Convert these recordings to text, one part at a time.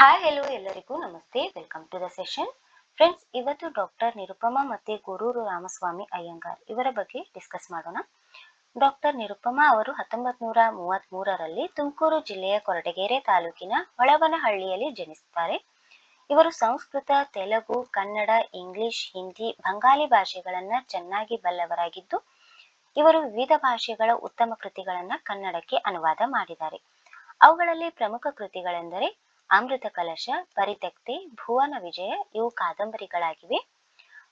Hi hello ಎಲ್ಲರಿಗೂ ನಮಸ್ತೆ. Welcome to the session friends ಇವತ್ತು ಡಾಕ್ಟರ್ ನಿರುಪಮಾ ಮತ್ತೆ ಗುರೂರು ರಾಮಸ್ವಾಮಿ ಅಯ್ಯಂಗಾರ್ ಇವರ ಬಗ್ಗೆ ಡಿಸ್ಕಸ್ ಮಾಡೋಣ. ಡಾಕ್ಟರ್ ನಿರುಪಮಾ ಅವರು ಹತ್ತೊಂಬತ್ ನೂರ ಮೂವತ್ತ್ ಮೂರರಲ್ಲಿ ತುಮಕೂರು ಜಿಲ್ಲೆಯ ಕೊರಟಗೆರೆ ತಾಲೂಕಿನ ಹೊಳವನಹಳ್ಳಿಯಲ್ಲಿ ಜನಿಸುತ್ತಾರೆ ಇವರು ಸಂಸ್ಕೃತ, ತೆಲುಗು, ಕನ್ನಡ, ಇಂಗ್ಲಿಷ್, ಹಿಂದಿ ಬಂಗಾಲಿ ಭಾಷೆಗಳನ್ನ ಚೆನ್ನಾಗಿ ಬಲ್ಲವರಾಗಿದ್ದು, ಇವರು ವಿವಿಧ ಭಾಷೆಗಳ ಉತ್ತಮ ಕೃತಿಗಳನ್ನ ಕನ್ನಡಕ್ಕೆ ಅನುವಾದ ಮಾಡಿದ್ದಾರೆ. ಅವುಗಳಲ್ಲಿ ಪ್ರಮುಖ ಕೃತಿಗಳೆಂದರೆ ಅಮೃತ ಕಲಶ ಪರಿತಕ್ತಿ ಭುವನ ವಿಜಯ ಇವು ಕಾದಂಬರಿಗಳಾಗಿವೆ.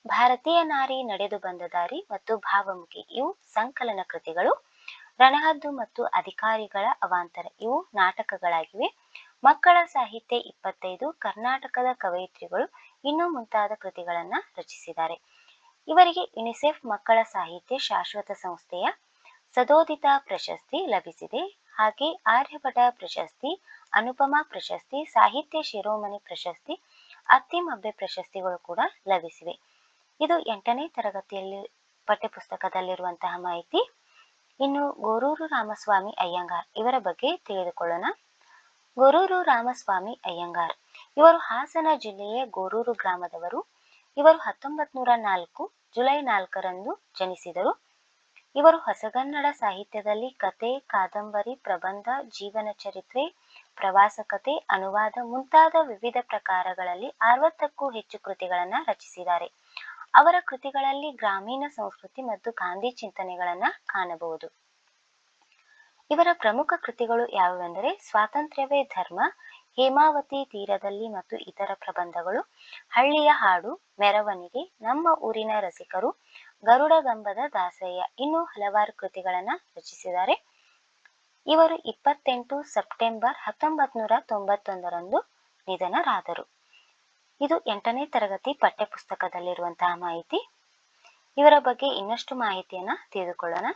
ಭಾರತೀಯ ನಾರಿ ನಡೆದು ಬಂದ ದಾರಿ ಮತ್ತು ಭಾವಮುಖಿ ಇವು ಸಂಕಲನ ಕೃತಿಗಳು. ರಣಹದ್ದು ಮತ್ತು ಅಧಿಕಾರಿಗಳ ಅವಾಂತರ ಇವು ನಾಟಕಗಳಾಗಿವೆ. ಮಕ್ಕಳ ಸಾಹಿತ್ಯ ಇಪ್ಪತ್ತೈದು, ಕರ್ನಾಟಕದ ಕವಯಿತ್ರಿಗಳು ಇನ್ನೂ ಮುಂತಾದ ಕೃತಿಗಳನ್ನ ರಚಿಸಿದ್ದಾರೆ. ಇವರಿಗೆ ಯುನಿಸೆಫ್ ಮಕ್ಕಳ ಸಾಹಿತ್ಯ ಶಾಶ್ವತ ಸಂಸ್ಥೆಯ ಸದೋದಿತ ಪ್ರಶಸ್ತಿ ಲಭಿಸಿದೆ. ಹಾಗೆ ಆರ್ಯಭಟ ಪ್ರಶಸ್ತಿ, ಅನುಪಮ ಪ್ರಶಸ್ತಿ, ಸಾಹಿತ್ಯ ಶಿರೋಮಣಿ ಪ್ರಶಸ್ತಿ ಅತ್ತಿಮಬ್ಬೆ ಪ್ರಶಸ್ತಿಗಳು ಕೂಡ ಲಭಿಸಿವೆ. ಇದು ಎಂಟನೇ ತರಗತಿಯಲ್ಲಿ ಪಠ್ಯಪುಸ್ತಕದಲ್ಲಿರುವಂತಹ ಮಾಹಿತಿ. ಇನ್ನು ಗೋರೂರು ರಾಮಸ್ವಾಮಿ ಅಯ್ಯಂಗಾರ್ ಇವರ ಬಗ್ಗೆ ತಿಳಿದುಕೊಳ್ಳೋಣ. ಗೊರೂರು ರಾಮಸ್ವಾಮಿ ಅಯ್ಯಂಗಾರ್ ಇವರು ಹಾಸನ ಜಿಲ್ಲೆಯ ಗೋರೂರು ಗ್ರಾಮದವರು. ಇವರು ಹತ್ತೊಂಬತ್ ನೂರ ನಾಲ್ಕು ಜುಲೈ ನಾಲ್ಕರಂದು ಜನಿಸಿದರು. ಇವರು ಹೊಸಗನ್ನಡ ಸಾಹಿತ್ಯದಲ್ಲಿ ಕತೆ, ಕಾದಂಬರಿ, ಪ್ರಬಂಧ, ಜೀವನ ಚರಿತ್ರೆ, ಪ್ರವಾಸ ಕತೆ, ಅನುವಾದ ಮುಂತಾದ ವಿವಿಧ ಪ್ರಕಾರಗಳಲ್ಲಿ ಅರವತ್ತಕ್ಕೂ ಹೆಚ್ಚು ಕೃತಿಗಳನ್ನ ರಚಿಸಿದ್ದಾರೆ. ಅವರ ಕೃತಿಗಳಲ್ಲಿ ಗ್ರಾಮೀಣ ಸಂಸ್ಕೃತಿ ಮತ್ತು ಗಾಂಧಿ ಚಿಂತನೆಗಳನ್ನ ಕಾಣಬಹುದು. ಇವರ ಪ್ರಮುಖ ಕೃತಿಗಳು ಯಾವುವೆಂದರೆ ಸ್ವಾತಂತ್ರ್ಯವೇ ಧರ್ಮ, ಹೇಮಾವತಿ ತೀರದಲ್ಲಿ ಮತ್ತು ಇತರ ಪ್ರಬಂಧಗಳು, ಹಳ್ಳಿಯ ಹಾಡು, ಮೆರವಣಿಗೆ, ನಮ್ಮ ಊರಿನ ರಸಿಕರು ಗರುಡಗಂಬದ ದಾಸಯ್ಯ ಇನ್ನೂ ಹಲವಾರು ಕೃತಿಗಳನ್ನ ರಚಿಸಿದ್ದಾರೆ. ಇವರು ಇಪ್ಪತ್ತೆಂಟು ಸೆಪ್ಟೆಂಬರ್ ಹತ್ತೊಂಬತ್ ನೂರ ತೊಂಬತ್ತೊಂದರಂದು ನಿಧನರಾದರು. ಇದು ಎಂಟನೇ ತರಗತಿ ಪಠ್ಯಪುಸ್ತಕದಲ್ಲಿರುವಂತಹ ಮಾಹಿತಿ. ಇವರ ಬಗ್ಗೆ ಇನ್ನಷ್ಟು ಮಾಹಿತಿಯನ್ನ ತಿಳಿದುಕೊಳ್ಳೋಣ.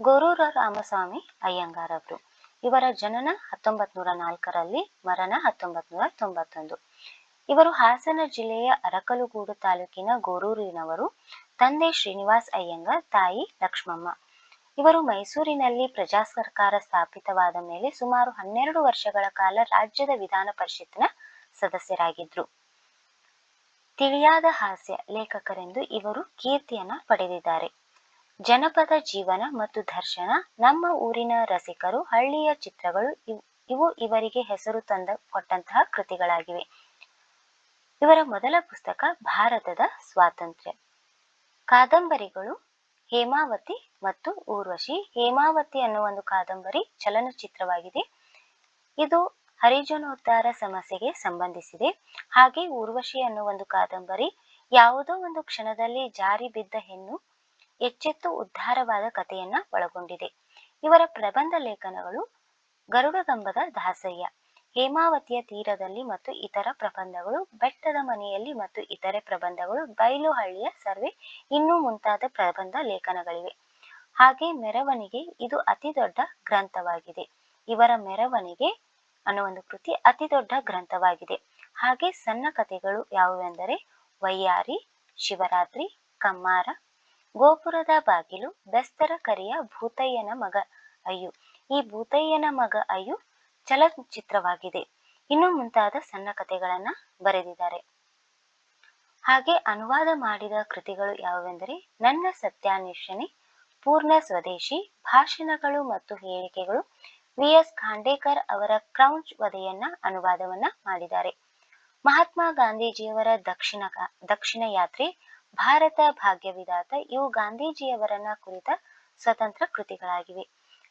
ಗೊರೂರ ರಾಮಸ್ವಾಮಿ ಅಯ್ಯಂಗಾರ್ ಅವರು ಇವರ ಜನನ ಹತ್ತೊಂಬತ್ ನೂರ ನಾಲ್ಕರಲ್ಲಿ, ಮರಣ ಹತ್ತೊಂಬತ್ ನೂರ ತೊಂಬತ್ತೊಂದು. ಇವರು ಹಾಸನ ಜಿಲ್ಲೆಯ ಅರಕಲುಗೂಡು ತಾಲೂಕಿನ ಗೋರೂರಿನವರು. ತಂದೆ ಶ್ರೀನಿವಾಸ್ ಅಯ್ಯಂಗ, ತಾಯಿ ಲಕ್ಷ್ಮಮ್ಮ. ಇವರು ಮೈಸೂರಿನಲ್ಲಿ ಪ್ರಜಾ ಸರ್ಕಾರ ಸ್ಥಾಪಿತವಾದ ಮೇಲೆ ಸುಮಾರು ಹನ್ನೆರಡು ವರ್ಷಗಳ ಕಾಲ ರಾಜ್ಯದ ವಿಧಾನ ಪರಿಷತ್ನ ಸದಸ್ಯರಾಗಿದ್ರು. ತಿಳಿಯಾದ ಹಾಸ್ಯ ಲೇಖಕರೆಂದು ಇವರು ಕೀರ್ತಿಯನ್ನ ಪಡೆದಿದ್ದಾರೆ. ಜನಪದ ಜೀವನ ಮತ್ತು ದರ್ಶನ, ನಮ್ಮ ಊರಿನ ರಸಿಕರು, ಹಳ್ಳಿಯ ಚಿತ್ರಗಳು ಇವು ಇವರಿಗೆ ಹೆಸರು ತಂದ ಕೊಟ್ಟಂತಹ ಕೃತಿಗಳಾಗಿವೆ. ಇವರ ಮೊದಲ ಪುಸ್ತಕ ಭಾರತದ ಸ್ವಾತಂತ್ರ್ಯ. ಕಾದಂಬರಿಗಳು ಹೇಮಾವತಿ ಮತ್ತು ಊರ್ವಶಿ. ಹೇಮಾವತಿ ಅನ್ನುವ ಒಂದು ಕಾದಂಬರಿ ಚಲನಚಿತ್ರವಾಗಿದೆ. ಇದು ಹರಿಜನೋದ್ಧಾರ ಸಮಸ್ಯೆಗೆ ಸಂಬಂಧಿಸಿದೆ. ಹಾಗೆ ಊರ್ವಶಿ ಅನ್ನುವ ಒಂದು ಕಾದಂಬರಿ ಯಾವುದೋ ಒಂದು ಕ್ಷಣದಲ್ಲಿ ಜಾರಿ ಬಿದ್ದ ಹೆಣ್ಣು ಎಚ್ಚೆತ್ತು ಉದ್ಧಾರವಾದ ಕಥೆಯನ್ನ ಒಳಗೊಂಡಿದೆ. ಇವರ ಪ್ರಬಂಧ ಲೇಖನಗಳು ಗರುಡಗಂಬದ ದಾಸಯ್ಯ. ಹೇಮಾವತಿಯ ತೀರದಲ್ಲಿ ಮತ್ತು ಇತರ ಪ್ರಬಂಧಗಳು, ಬೆಟ್ಟದ ಮನೆಯಲ್ಲಿ ಮತ್ತು ಇತರೆ ಪ್ರಬಂಧಗಳು ಬಯಲು ಹಳ್ಳಿಯ ಸರ್ವೆ ಇನ್ನೂ ಮುಂತಾದ ಪ್ರಬಂಧ ಲೇಖನಗಳಿವೆ. ಹಾಗೆ ಮೆರವಣಿಗೆ ಇದು ಅತಿ ದೊಡ್ಡ ಗ್ರಂಥವಾಗಿದೆ. ಇವರ ಮೆರವಣಿಗೆ ಅನ್ನೋ ಒಂದು ಕೃತಿ ಅತಿ ದೊಡ್ಡ ಗ್ರಂಥವಾಗಿದೆ. ಹಾಗೆ ಸಣ್ಣ ಕಥೆಗಳು ಯಾವುವೆಂದರೆ ವೈಯಾರಿ ಶಿವರಾತ್ರಿ, ಕಮ್ಮಾರ, ಗೋಪುರದ ಬಾಗಿಲು, ಬೆಸ್ತರ ಕರಿಯ ಭೂತಯ್ಯನ ಮಗ ಅಯ್ಯು. ಈ ಭೂತಯ್ಯನ ಮಗ ಅಯ್ಯು ಚಲನಚಿತ್ರವಾಗಿದೆ. ಇನ್ನು ಮುಂತಾದ ಸಣ್ಣ ಕಥೆಗಳನ್ನ ಬರೆದಿದ್ದಾರೆ. ಹಾಗೆ ಅನುವಾದ ಮಾಡಿದ ಕೃತಿಗಳು ಯಾವುವೆಂದರೆ, ನನ್ನ ಸತ್ಯಾನ್ವೇಷಣೆ, ಪೂರ್ಣ ಸ್ವದೇಶಿ, ಭಾಷಣಗಳು ಮತ್ತು ಹೇಳಿಕೆಗಳು ವಿ. ಎಸ್. ಖಾಂಡೇಕರ್ ಅವರ ಕ್ರೌಂಚ್ ವಧೆಯನ್ನ ಅನುವಾದವನ್ನ ಮಾಡಿದ್ದಾರೆ. ಮಹಾತ್ಮ ಗಾಂಧೀಜಿಯವರ ದಕ್ಷಿಣ ದಕ್ಷಿಣ ಯಾತ್ರೆ ಭಾರತ ಭಾಗ್ಯವಿದಾತ ಇವು ಗಾಂಧೀಜಿಯವರನ್ನ ಕುರಿತ ಸ್ವತಂತ್ರ ಕೃತಿಗಳಾಗಿವೆ.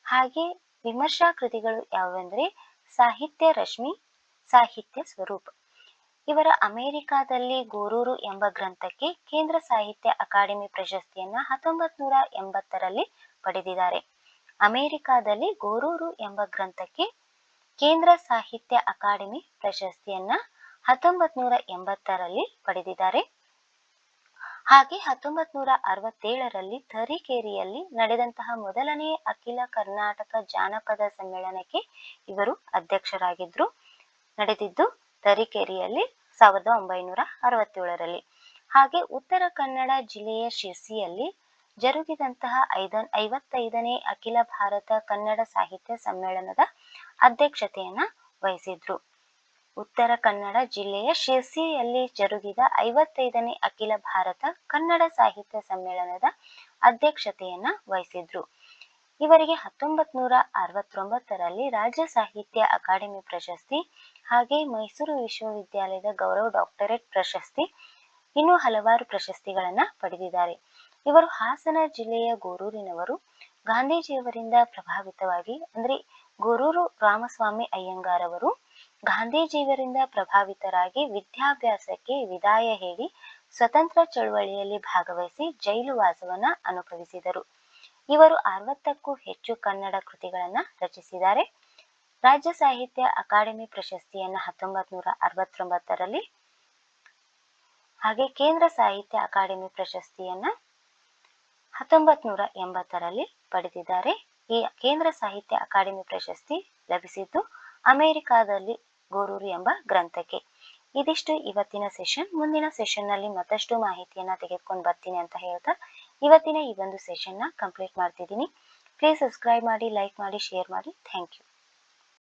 ಹಾಗೆ ವಿಮರ್ಶಾ ಕೃತಿಗಳು ಯಾವುವೆಂದರೆ ಸಾಹಿತ್ಯ ರಶ್ಮಿ, ಸಾಹಿತ್ಯ ಸ್ವರೂಪ. ಇವರ ಅಮೆರಿಕಾದಲ್ಲಿ ಗೋರೂರು ಎಂಬ ಗ್ರಂಥಕ್ಕೆ ಕೇಂದ್ರ ಸಾಹಿತ್ಯ ಅಕಾಡೆಮಿ ಪ್ರಶಸ್ತಿಯನ್ನ ಹತ್ತೊಂಬತ್ ನೂರ ಎಂಬತ್ತರಲ್ಲಿ ಪಡೆದಿದ್ದಾರೆ. ಅಮೆರಿಕಾದಲ್ಲಿ ಗೋರೂರು ಎಂಬ ಗ್ರಂಥಕ್ಕೆ ಕೇಂದ್ರ ಸಾಹಿತ್ಯ ಅಕಾಡೆಮಿ ಪ್ರಶಸ್ತಿಯನ್ನ ಹತ್ತೊಂಬತ್ ನೂರ ಎಂಬತ್ತರಲ್ಲಿ ಪಡೆದಿದ್ದಾರೆ. ಹಾಗೆ ಹತ್ತೊಂಬತ್ ನೂರ ಅರವತ್ತೇಳರಲ್ಲಿ ತರೀಕೆರೆಯಲ್ಲಿ ನಡೆದಂತಹ ಮೊದಲನೇ ಅಖಿಲ ಕರ್ನಾಟಕ ಜಾನಪದ ಸಮ್ಮೇಳನಕ್ಕೆ ಇವರು ಅಧ್ಯಕ್ಷರಾಗಿದ್ರು. ನಡೆದಿದ್ದು ತರೀಕೆರೆಯಲ್ಲಿ ಸಾವಿರದ ಒಂಬೈನೂರ ಅರವತ್ತೇಳರಲ್ಲಿ ಹಾಗೆ ಉತ್ತರ ಕನ್ನಡ ಜಿಲ್ಲೆಯ ಶಿರ್ಸಿಯಲ್ಲಿ ಜರುಗಿದಂತಹ ಐದ, ಐವತ್ತೈದನೇ ಅಖಿಲ ಭಾರತ ಕನ್ನಡ ಸಾಹಿತ್ಯ ಸಮ್ಮೇಳನದ ಅಧ್ಯಕ್ಷತೆಯನ್ನ ವಹಿಸಿದ್ರು. ಉತ್ತರ ಕನ್ನಡ ಜಿಲ್ಲೆಯ ಶಿರ್ಸಿಯಲ್ಲಿ ಜರುಗಿದ ಐವತ್ತೈದನೇ ಅಖಿಲ ಭಾರತ ಕನ್ನಡ ಸಾಹಿತ್ಯ ಸಮ್ಮೇಳನದ ಅಧ್ಯಕ್ಷತೆಯನ್ನ ವಹಿಸಿದ್ರು. ಇವರಿಗೆ ಹತ್ತೊಂಬತ್ ನೂರ ಅರವತ್ತೊಂಬತ್ತರಲ್ಲಿ ರಾಜ್ಯ ಸಾಹಿತ್ಯ ಅಕಾಡೆಮಿ ಪ್ರಶಸ್ತಿ ಹಾಗೆ ಮೈಸೂರು ವಿಶ್ವವಿದ್ಯಾಲಯದ ಗೌರವ ಡಾಕ್ಟರೇಟ್ ಪ್ರಶಸ್ತಿ, ಇನ್ನೂ ಹಲವಾರು ಪ್ರಶಸ್ತಿಗಳನ್ನ ಪಡೆದಿದ್ದಾರೆ. ಇವರು ಹಾಸನ ಜಿಲ್ಲೆಯ ಗೋರೂರಿನವರು. ಗಾಂಧೀಜಿಯವರಿಂದ ಪ್ರಭಾವಿತವಾಗಿ ಅಂದ್ರೆ ಗೋರೂರು ರಾಮಸ್ವಾಮಿ ಅಯ್ಯಂಗಾರ್ ಅವರು ಗಾಂಧೀಜಿಯವರಿಂದ ಪ್ರಭಾವಿತರಾಗಿ ವಿದ್ಯಾಭ್ಯಾಸಕ್ಕೆ ವಿದಾಯ ಹೇಳಿ ಸ್ವತಂತ್ರ ಚಳವಳಿಯಲ್ಲಿ ಭಾಗವಹಿಸಿ ಜೈಲು ವಾಸವನ್ನ ಅನುಭವಿಸಿದರು. ಇವರು ಅರವತ್ತಕ್ಕೂ ಹೆಚ್ಚು ಕನ್ನಡ ಕೃತಿಗಳನ್ನ ರಚಿಸಿದ್ದಾರೆ. ರಾಜ್ಯ ಸಾಹಿತ್ಯ ಅಕಾಡೆಮಿ ಪ್ರಶಸ್ತಿಯನ್ನು ಹತ್ತೊಂಬತ್ ನೂರ ಅರವತ್ತೊಂಬತ್ತರಲ್ಲಿ ಹಾಗೆ ಕೇಂದ್ರ ಸಾಹಿತ್ಯ ಅಕಾಡೆಮಿ ಪ್ರಶಸ್ತಿಯನ್ನ ಹತ್ತೊಂಬತ್ ನೂರ ಎಂಬತ್ತರಲ್ಲಿ ಪಡೆದಿದ್ದಾರೆ. ಈ ಕೇಂದ್ರ ಸಾಹಿತ್ಯ ಅಕಾಡೆಮಿ ಪ್ರಶಸ್ತಿ ಲಭಿಸಿದ್ದು ಅಮೆರಿಕಾದಲ್ಲಿ ಗೋರೂರು ಎಂಬ ಗ್ರಂಥಕ್ಕೆ. ಇದಿಷ್ಟು ಇವತ್ತಿನ ಸೆಷನ್. ಮುಂದಿನ ಸೆಷನ್ನಲ್ಲಿ ಮತ್ತಷ್ಟು ಮಾಹಿತಿಯನ್ನ ತೆಗೆದುಕೊಂಡು ಬರ್ತೀನಿ ಅಂತ ಹೇಳ್ತಾ ಇವತ್ತಿನ ಈ ಒಂದು ಸೆಷನ್ನ ಕಂಪ್ಲೀಟ್ ಮಾಡ್ತಿದ್ದೀನಿ. ಪ್ಲೀಸ್ ಸಬ್ಸ್ಕ್ರೈಬ್ ಮಾಡಿ, ಲೈಕ್ ಮಾಡಿ, ಶೇರ್ ಮಾಡಿ. Thank you.